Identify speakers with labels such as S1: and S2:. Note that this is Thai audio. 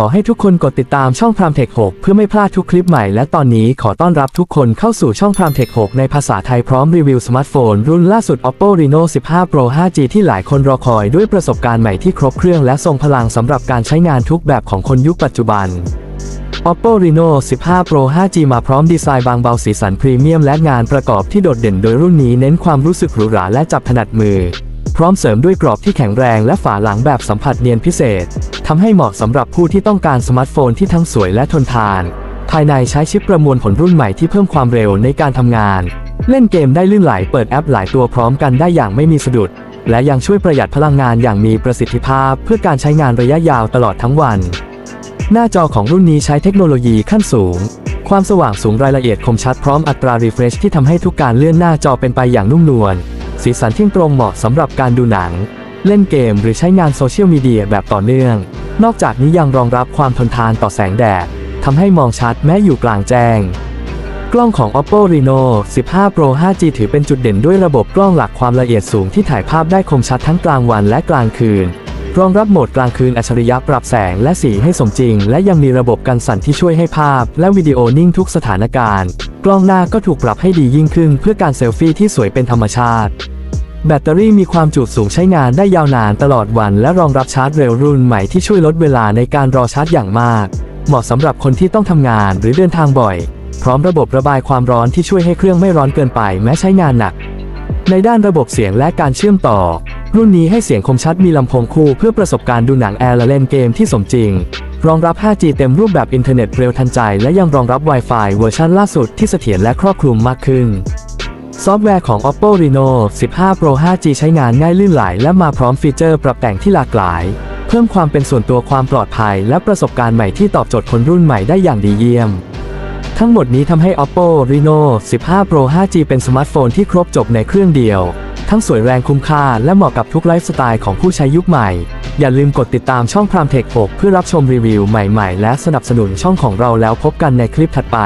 S1: ขอให้ทุกคนกดติดตามช่องพรามเทค6เพื่อไม่พลาดทุกคลิปใหม่และตอนนี้ขอต้อนรับทุกคนเข้าสู่ช่องพรามเทค6ในภาษาไทยพร้อมรีวิวสมาร์ทโฟน รุ่นล่าสุด Oppo Reno 15 Pro 5G ที่หลายคนรอคอยด้วยประสบการณ์ใหม่ที่ครบเครื่องและทรงพลังสำหรับการใช้งานทุกแบบของคนยุคปัจจุบัน Oppo Reno 15 Pro 5G มาพร้อมดีไซน์บางเบาสีสันพรีเมียมและงานประกอบที่โดดเด่นโดยรุ่นนี้เน้นความรู้สึกหรูหราและจับถนัดมือ พร้อมเสริมด้วยกรอบที่แข็งแรงและฝาหลังแบบสัมผัสเนียนพิเศษทำให้เหมาะสำหรับผู้ที่ต้องการสมาร์ทโฟนที่ทั้งสวยและทนทาน ภายในใช้ชิปประมวลผลรุ่นใหม่ที่เพิ่มความเร็วในการทำงาน เล่นเกมได้ลื่นไหลเปิดแอปหลายตัวพร้อมกันได้อย่างไม่มีสะดุด และยังช่วยประหยัดพลังงานอย่างมีประสิทธิภาพ เพื่อการใช้งานระยะยาวตลอดทั้งวัน หน้าจอของรุ่นนี้ใช้เทคโนโลยีขั้นสูงความสว่างสูงรายละเอียดคมชัดพร้อมอัตรา refresh ที่ทำให้ทุกการเลื่อนหน้าจอเป็นไปอย่างนุ่มนวล สีสันเที่ยงตรงเหมาะสำหรับการดูหนัง เล่นเกมหรือใช้งานโซเชียลมีเดียแบบต่อเนื่อง นอกจากนี้ยังรองรับความทนทานต่อแสงแดดทำให้มองชัดแม้อยู่กลางแจ้ง กล้องของ Oppo Reno 15 Pro 5G ถือเป็นจุดเด่นด้วยระบบกล้องหลักความละเอียดสูงที่ถ่ายภาพได้คมชัดทั้งกลางวันและกลางคืน รองรับโหมดกลางคืนอัจฉริยะปรับแสงและสีให้สมจริง และยังมีระบบกันสั่นที่ช่วยให้ภาพ และวิดีโอนิ่งทุกสถานการณ์ กล้องหน้าก็ถูกปรับให้ดียิ่งขึ้น เพื่อการเซลฟี่ที่สวยเป็นธรรมชาติ แบตเตอรี่มีความจุสูงใช้งานได้ยาวนานตลอดวัน และรองรับชาร์จเร็วรุ่นใหม่ที่ช่วยลดเวลาในการรอชาร์จอย่างมาก เหมาะสำหรับคนที่ต้องทำงานหรือเดินทางบ่อย พร้อมระบบระบายความร้อนที่ช่วยให้เครื่องไม่ร้อนเกินไปแม้ใช้งานหนัก ในด้านระบบเสียงและการเชื่อมต่อ รุ่นนี้ให้เสียงคมชัดมีลำโพงคู่เพื่อประสบการณ์ดูหนังแอร์และเล่นเกมที่สมจริง รองรับ 5G เต็มรูปแบบอินเทอร์เน็ตเร็วทันใจ และยังรองรับ Wi-Fi เวอร์ชันล่าสุดที่เสถียรและครอบคลุมมากขึ้น ซอฟต์แวร์ของ Oppo Reno 15 Pro 5G ใช้งานง่ายลื่นไหล และมาพร้อมฟีเจอร์ปรับแต่งที่หลากหลาย เพิ่มความเป็นส่วนตัวความปลอดภัย และประสบการณ์ใหม่ที่ตอบโจทย์คนรุ่นใหม่ได้อย่างดีเยี่ยม ทั้งหมดนี้ทำให้ Oppo Reno 15 Pro 5G เป็นสมาร์ทโฟนที่ครบจบในเครื่องเดียว ทั้งสวยแรงคุ้มค่าและเหมาะกับทุกไลฟ์สไตล์ของผู้ใช้ยุคใหม่ อย่าลืมกดติดตามช่องพรามเทค6เพื่อรับชมรีวิวใหม่ๆ และสนับสนุนช่องของเราแล้วพบกันในคลิปถัดไป